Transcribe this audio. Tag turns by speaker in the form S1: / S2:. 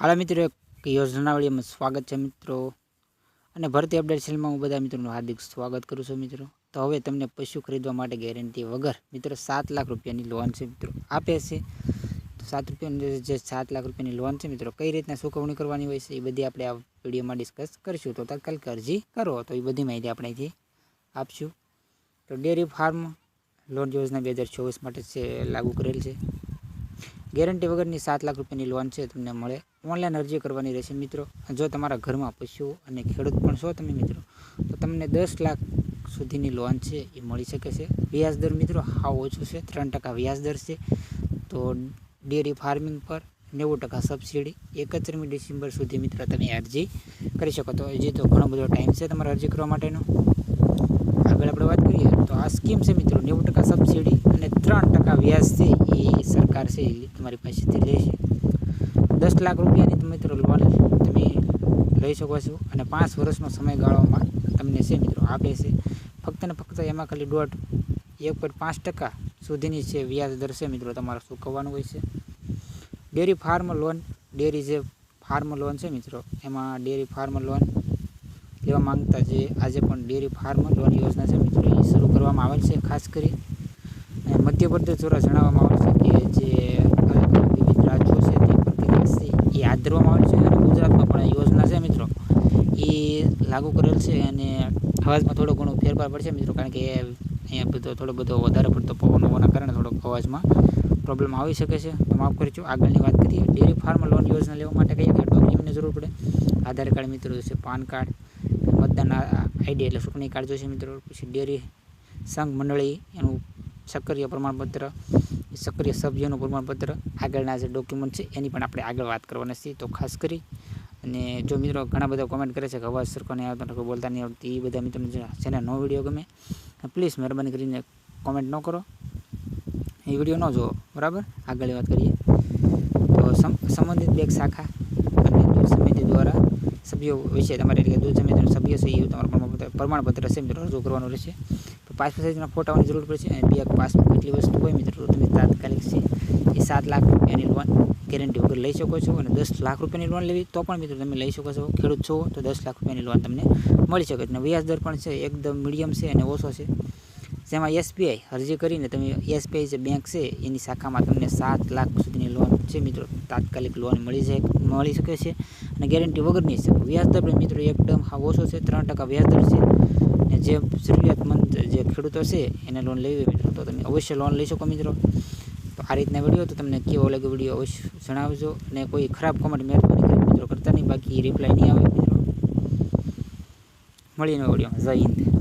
S1: હાલો મિત્રો, એક યોજના વિડીયોમાં સ્વાગત છે મિત્રો. અને ભરતી અપડેટ સેલમાં હું બધા મિત્રોનું હાર્દિક સ્વાગત કરું છું મિત્રો. તો હવે તમને પશુ ખરીદવા માટે ગેરંટી વગર, મિત્રો, સાત લાખ રૂપિયાની લોન છે મિત્રો. આપે છે. તો સાત રૂપિયાની જે સાત લાખ રૂપિયાની લોન છે મિત્રો, કઈ રીતના ચૂકવણી કરવાની હોય છે એ બધી આપણે આ વિડીયોમાં ડિસ્કસ કરીશું. તો તાત્કાલિક અરજી કરો. તો એ બધી માહિતી આપણે અહીંથી આપશું. તો ડેરી ફાર્મ લોન યોજના બે હજાર ચોવીસ માટે છે, લાગુ કરેલ છે. ગેરંટી વગરની સાત લાખ રૂપિયાની લોન છે તમને મળે. ઓનલાઈન અરજી કરવાની રહેશે મિત્રો. જો તમારા ઘરમાં પશુઓ અને ખેડૂત પણ છો તમે મિત્રો, તો તમને દસ લાખ સુધીની લોન છે એ મળી શકે છે. વ્યાજ દર મિત્રો હાવ ઓછો છે, ત્રણ ટકા વ્યાજ દર છે. તો ડેરી ફાર્મિંગ પર નેવું ટકા સબસિડી એકત્રીમી ડિસેમ્બર સુધી મિત્રો તમે અરજી કરી શકો. તો હજી તો ઘણો બધો ટાઈમ છે તમારે અરજી કરવા માટેનો. આગળ આપણે વાત કરીએ, તો આ સ્કીમ છે મિત્રો, નેવું ટકા સબસિડી અને ત્રણ ટકા વ્યાજ છે એ સરકાર છે એ તમારી પાસેથી લેશે. દસ લાખ રૂપિયાની મિત્રો લોન તમે લઈ શકો છો અને પાંચ વર્ષનો સમયગાળોમાં તમને છે મિત્રો આપે છે. ફક્ત ને ફક્ત એમાં ખાલી દોઢ, એક પોઈન્ટ પાંચ ટકા સુધીની છે વ્યાજ દર છે મિત્રો તમારે ચૂકવવાનું હોય છે. ડેરી ફાર્મ લોન, ડેરી જે ફાર્મ લોન છે મિત્રો, એમાં ડેરી ફાર્મ લોન લેવા માંગતા જે આજે પણ ડેરી ફાર્મ લોન યોજના છે મિત્રો, એ શરૂ કરવામાં આવેલ છે ખાસ કરી. અને મધ્યપ્રદેશ દ્વારા જણાવવામાં આવેલ છે કે જે અલગ અલગ વિવિધ રાજ્યો છે તે પ્રક્રિયા છે એ હાથ ધરવામાં આવેલ છે અને ગુજરાતમાં પણ આ યોજના છે મિત્રો એ લાગુ કરેલ છે અને અવાજમાં થોડો ઘણો ફેરફાર પડશે મિત્રો, કારણ કે અહીંયા બધો, થોડો બધો વધારે પડતો પવન હોવાના કારણે થોડોક અવાજમાં પ્રોબ્લેમ આવી શકે છે. તો માફ કરજો, આગળની વાત કરીએ. ડેરી ફાર્મ લોન યોજના લેવા માટે કઈ કઈ ડોક્યુમેન્ટની જરૂર પડે? આધાર કાર્ડ મિત્રો છે પાન કાર્ડ, મતદાન આઈડી એટલે ચૂંટણી કાર્ડ જોશે મિત્રો. પછી ડેરી સંઘ મંડળી, એનું સક્રિય પ્રમાણપત્ર, સક્રિય સભ્યનું પ્રમાણપત્ર, આગળના જે ડોક્યુમેન્ટ છે એની પણ આપણે આગળ વાત કરવાની છે તો ખાસ કરી અને જો મિત્રો ઘણા બધા કોમેન્ટ કરે છે કે અવાજ સરખો નહીં આવતો કોઈ બોલતા નહીં આવતી એ બધા મિત્રો જેને નો વીડિયો ગમે પ્લીઝ મહેરબાની કરીને કોમેન્ટ ન કરો. એ વીડિયો ન જુઓ, બરાબર? આગળ વાત કરીએ. તો સંબંધિત બેંક શાખા અને દૂધ સમિતિ દ્વારા સભ્યો વિશે તમારે એટલે દૂધ સમિતિના સભ્ય છે એ તમારું પ્રમાણપત્ર છે મિત્રો, રજૂ કરવાનું રહેશે. પાસપોર્ટ સાઇઝના ફોટાઓની જરૂર પડશે. અને બે પાસપોર્ટ એટલી વસ્તુ હોય મિત્રો તમે તાત્કાલિક છે, એ સાત લાખ રૂપિયાની લોન ગેરંટી વગર લઈ શકો છો અને દસ લાખ રૂપિયાની લોન લેવી તો પણ મિત્રો તમે લઈ શકો છો. ખેડૂત છો તો દસ લાખ રૂપિયાની લોન તમને મળી શકે અને વ્યાજ દર પણ છે એકદમ મીડિયમ છે અને ઓછો છે. જેમાં એસબીઆઈ અરજી કરીને તમે એસબીઆઈ જે બેંક છે એની શાખામાં તમને સાત લાખ સુધીની લોન છે મિત્રો તાત્કાલિક લોન મળી જાય, મળી શકે છે. અને ગેરંટી વગરની છે. વ્યાજ દર પણ મિત્રો એકદમ હા ઓછો છે. ત્રણ ટકા વ્યાજ દર છે. અને જે જરૂરિયાતમંદ જે ખેડૂતો છે એને લોન લેવી મિત્રો તો તમે અવશ્ય લોન લઈ શકો મિત્રો. આ રીતના વીડિયો તો તમને કેવો અલગ વીડિયો અવશ્ય જણાવજો. અને કોઈ ખરાબ કોમેન્ટ મહેરબાની કરી મિત્રો કરતા નહીં, બાકી રિપ્લાય નહીં આવે મિત્રો. મળીને વિડીયોમાં. જય હિન્દ.